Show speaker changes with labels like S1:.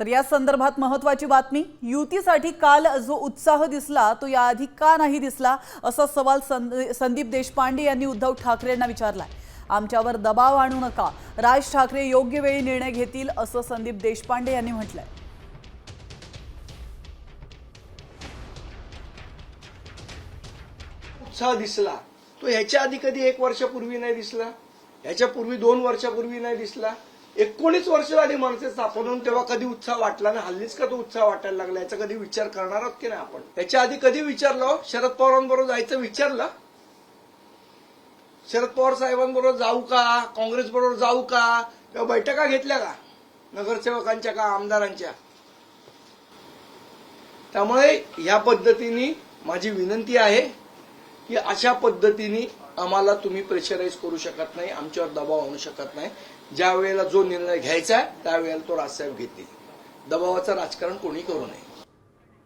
S1: तर या संदर्भात महत्वाची बातमी युतीसाठी काल जो उत्साह दिसला तो याआधी का नाही दिसला असा सवाल संदीप देशपांडे यांनी उद्धव ठाकरेंना विचारलाय. आमच्यावर दबाव आणू नका. राज ठाकरे योग्य वेळी निर्णय घेतील असं संदीप देशपांडे यांनी म्हटलंय.
S2: उत्साह दिसला. तो ह्याच्या आधी कधी एक वर्षापूर्वी नाही दिसला? ह्याच्या पूर्वी दोन वर्षापूर्वी नाही दिसला? एकोणीस वर्ष झाली माणसे स्थापन होऊन तेव्हा कधी उत्साह वाटला ना हल्लीच का तो उत्साह वाटायला लागला याचा कधी विचार करणार आहोत की नाही आपण? त्याच्या आधी कधी विचारलं हो? शरद पवारांबरोबर जायचं विचारलं? शरद पवार साहेबांबरोबर जाऊ का? काँग्रेस बरोबर जाऊ का? किंवा बैठका घेतल्या का? नगरसेवकांच्या का आमदारांच्या? त्यामुळे या पद्धतीने माझी विनंती आहे की अशा पद्धतीने आम्हाला तुम्ही प्रेशराईज करू शकत नाही आमच्यावर दबाव आणू शकत नाही. ज्या वेळेला जो निर्णय घ्यायचा आहे त्यावेळेला तो राजसाहेब घेतील. दबावाचं राजकारण कोणी करू नये.